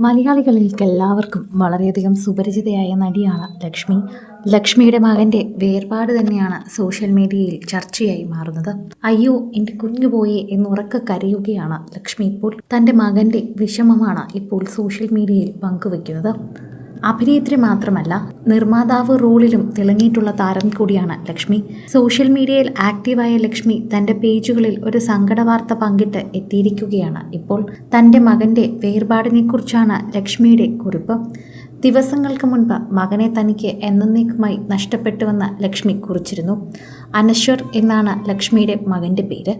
മലയാളികൾക്ക് എല്ലാവർക്കും വളരെയധികം സുപരിചിതയായ നടിയാണ് ലക്ഷ്മി. ലക്ഷ്മിയുടെ മകന്റെ വേർപാട് തന്നെയാണ് സോഷ്യൽ മീഡിയയിൽ ചർച്ചയായി മാറുന്നത്. അയ്യോ എന്റെ കുഞ്ഞു പോയെ എന്ന് ഉറക്കെ കരയുകയാണ് ലക്ഷ്മി ഇപ്പോൾ. തന്റെ മകന്റെ വിഷമമാണ് ഇപ്പോൾ സോഷ്യൽ മീഡിയയിൽ പങ്കുവെക്കുന്നത്. അഭിനേത്രി മാത്രമല്ല നിർമ്മാതാവ് റോളിലും തിളങ്ങിയിട്ടുള്ള താരം കൂടിയാണ് ലക്ഷ്മി. സോഷ്യൽ മീഡിയയിൽ ആക്റ്റീവായ ലക്ഷ്മി തന്റെ പേജുകളിൽ ഒരു സങ്കട വാർത്ത പങ്കിട്ട് എത്തിയിരിക്കുകയാണ് ഇപ്പോൾ. തന്റെ മകന്റെ വേർപാടിനെക്കുറിച്ചാണ് ലക്ഷ്മിയുടെ കുറിപ്പ്. ദിവസങ്ങൾക്ക് മുൻപ് മകനെ തനിക്ക് എന്നേക്കുമായി നഷ്ടപ്പെട്ടുവെന്ന് ലക്ഷ്മി കുറിച്ചിരുന്നു. അനശ്വർ എന്നാണ് ലക്ഷ്മിയുടെ മകന്റെ പേര്.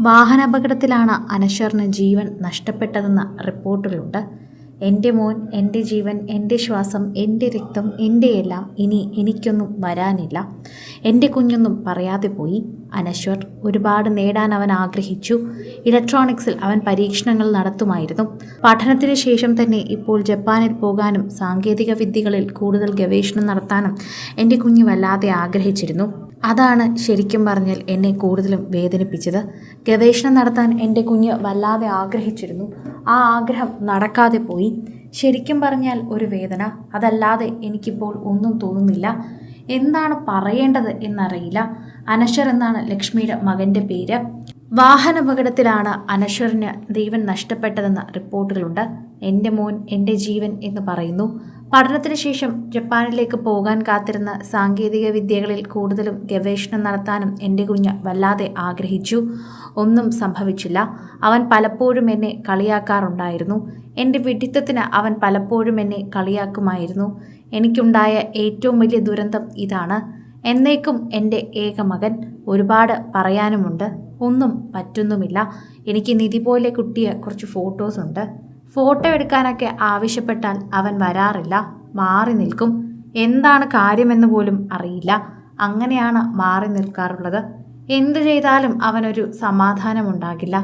വാഹനാപകടത്തിലാണ് അനശ്വറിന് ജീവൻ നഷ്ടപ്പെട്ടതെന്ന റിപ്പോർട്ടുകളുണ്ട് എന്റെ മോൻ എന്റെ ജീവൻ എന്റെ ശ്വാസം എന്റെ രക്തം എന്റെ എല്ലാം ഇനി എനിക്കൊന്നും വരാനില്ല. എന്റെ കുഞ്ഞൊന്നും പറയാതെ പോയി. അനശ്വർ ഒരുപാട് നേടാൻ അവൻ ആഗ്രഹിച്ചു. ഇലക്ട്രോണിക്സിൽ അവൻ പരീക്ഷണങ്ങൾ നടത്തുമായിരുന്നു. പഠനത്തിന് ശേഷം തന്നെ ഇപ്പോൾ ജപ്പാനിൽ പോകാനും സാങ്കേതിക വിദ്യകളിൽ കൂടുതൽ ഗവേഷണം നടത്താനും എന്റെ കുഞ്ഞ് വല്ലാതെ ആഗ്രഹിച്ചിരുന്നു. അതാണ് ശരിക്കും പറഞ്ഞാൽ എന്നെ കൂടുതലും വേദനിപ്പിച്ചത്. ഗവേഷണം നടത്താൻ എന്റെ കുഞ്ഞ് വല്ലാതെ ആഗ്രഹിച്ചിരുന്നു. ആ ആഗ്രഹം നടക്കാതെ പോയി. ശരിക്കും പറഞ്ഞാൽ ഒരു വേദന. അതല്ലാതെ എനിക്കിപ്പോൾ ഒന്നും തോന്നുന്നില്ല. എന്താണ് പറയേണ്ടത് എന്നറിയില്ല. അനശ്വർ എന്നാണ് ലക്ഷ്മിയുടെ മകന്റെ പേര്. വാഹനാപകടത്തിലാണ് അനശ്വറിന് ദൈവൻ നഷ്ടപ്പെട്ടതെന്ന റിപ്പോർട്ടുകളുണ്ട്. എന്റെ മോൻ എന്റെ ജീവൻ എന്ന് പറയുന്നു. പഠനത്തിന് ശേഷം ജപ്പാനിലേക്ക് പോകാൻ കാത്തിരുന്ന സാങ്കേതിക വിദ്യകളിൽ കൂടുതലും ഗവേഷണം നടത്താനും എന്റെ കുഞ്ഞ് വല്ലാതെ ആഗ്രഹിച്ചു. ഒന്നും സംഭവിച്ചില്ല. അവൻ പലപ്പോഴും എന്നെ കളിയാക്കാറുണ്ടായിരുന്നു. എന്റെ വിഡിത്തത്തിന് അവൻ പലപ്പോഴും എന്നെ കളിയാക്കുമായിരുന്നു. എനിക്കുണ്ടായ ഏറ്റവും വലിയ ദുരന്തം ഇതാണ്. എന്നേക്കും എന്റെ ഏക മകൻ ഒരുപാട് പറയാനുമുണ്ട്. ഒന്നും പറ്റുന്നുമില്ല. എനിക്ക് നിധി പോലെ കുട്ടിയെ കുറച്ച് ഫോട്ടോസ് ഉണ്ട്. ഫോട്ടോ എടുക്കാനൊക്കെ ആവശ്യപ്പെട്ടാൽ അവൻ വരാറില്ല. മാറി നിൽക്കും. എന്താണ് കാര്യമെന്ന് പോലും അറിയില്ല. അങ്ങനെയാണ് മാറി നിൽക്കാറുള്ളത്. എന്തു ചെയ്താലും അവനൊരു സമാധാനമുണ്ടാകില്ല.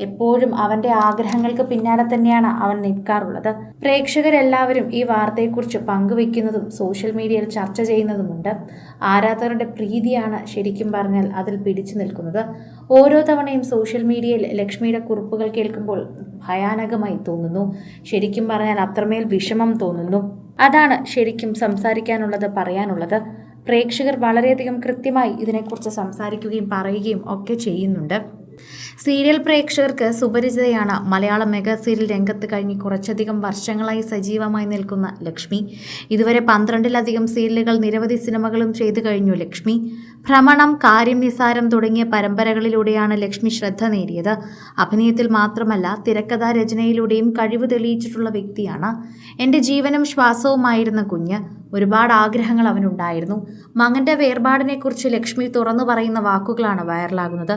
എപ്പോഴും അവന്റെ ആഗ്രഹങ്ങൾക്ക് പിന്നാലെ തന്നെയാണ് അവൻ നിൽക്കാറുള്ളത്. പ്രേക്ഷകരെല്ലാവരും ഈ വാർത്തയെക്കുറിച്ച് പങ്കുവെക്കുന്നതും സോഷ്യൽ മീഡിയയിൽ ചർച്ച ചെയ്യുന്നതുമുണ്ട്. ആരാധകരുടെ പ്രീതിയാണ് ശരിക്കും പറഞ്ഞാൽ അതിൽ പിടിച്ചു നിൽക്കുന്നത്. ഓരോ തവണയും സോഷ്യൽ മീഡിയയിൽ ലക്ഷ്മിയുടെ കുറിപ്പുകൾ കേൾക്കുമ്പോൾ ഭയാനകമായി തോന്നുന്നു. ശരിക്കും പറഞ്ഞാൽ അത്രമേൽ വിഷമം തോന്നുന്നു. അതാണ് ശരിക്കും സംസാരിക്കാനുള്ളത് പറയാനുള്ളത്. പ്രേക്ഷകർ വളരെയധികം കൃത്യമായി ഇതിനെക്കുറിച്ച് സംസാരിക്കുകയും പറയുകയും ഒക്കെ ചെയ്യുന്നുണ്ട്. സീരിയൽ പ്രേക്ഷകർക്ക് സുപരിചിതയാണ്. മലയാള മെഗാ സീരിയൽ രംഗത്ത് കഴിഞ്ഞ് കുറച്ചധികം വർഷങ്ങളായി സജീവമായി നിൽക്കുന്ന ലക്ഷ്മി. ഇതുവരെ പന്ത്രണ്ടിലധികം സീരിയലുകൾ നിരവധി സിനിമകളും ചെയ്തു കഴിഞ്ഞു ലക്ഷ്മി. ഭ്രമണം കാര്യം നിസാരം തുടങ്ങിയ പരമ്പരകളിലൂടെയാണ് ലക്ഷ്മി ശ്രദ്ധ നേടിയത്. അഭിനയത്തിൽ മാത്രമല്ല തിരക്കഥാ രചനയിലൂടെയും കഴിവ് തെളിയിച്ചിട്ടുള്ള വ്യക്തിയാണ്. എന്റെ ജീവനും ശ്വാസവുമായിരുന്ന കുഞ്ഞ് ഒരുപാട് ആഗ്രഹങ്ങൾ അവനുണ്ടായിരുന്നു. മകന്റെ വേർപാടിനെക്കുറിച്ച് ലക്ഷ്മി തുറന്നു പറയുന്ന വാക്കുകളാണ് വൈറലാകുന്നത്.